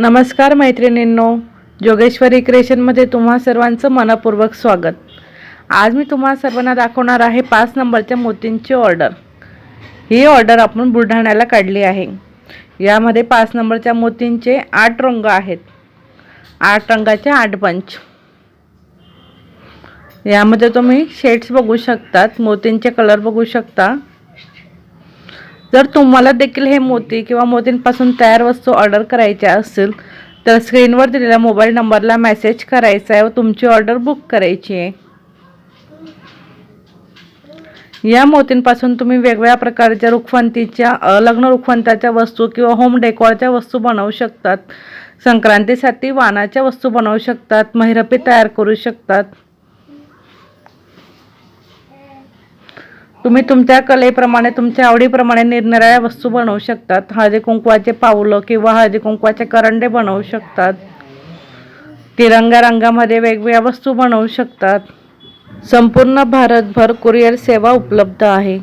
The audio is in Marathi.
नमस्कार मैत्रिणींनो जोगेश्वरी क्रिएशनमध्ये तुम्हा सर्वांचं मनपूर्वक स्वागत. आज मी तुम्हा सर्वांना दाखवणार आहे पाच नंबरच्या मोतींची ऑर्डर ही ऑर्डर आपण बुलढाण्याला काढली आहे. यामध्ये पाच नंबरच्या मोतींचे आठ रंग आहेत. आठ रंगाचे आठ पंच. यामध्ये तुम्ही शेड्स बघू शकतात मोतींचे कलर बघू शकता. जर तुम्हाला देखील हे मोती किंवा मोतींपासून तयार वस्तू ऑर्डर करायच्या असतील तर स्क्रीनवर दिलेल्या मोबाईल नंबरला मेसेज करायचा आहे व तुमची ऑर्डर बुक करायची आहे. या मोतींपासून तुम्ही वेगवेगळ्या प्रकारच्या रुखवंतीच्या लग्न रुखवंताच्या वस्तू किंवा होम डेकॉरच्या वस्तू बनवू शकतात. संक्रांतीसाठी वाणाच्या वस्तू बनवू शकतात महिरपी तयार करू शकतात. तुम्ही तुमच्या कलेप्रमाणे तुमच्या आवडीप्रमाणे निरनिराळ्या वस्तू बनवू शकतात. हळदी कुंकवाचे पावलं किंवा हळदी कुंकवाचे करंडे बनवू शकतात. तिरंगा रंगामध्ये वेगवेगळ्या वस्तू बनवू शकतात. संपूर्ण भारतभर कुरिअर सेवा उपलब्ध आहे.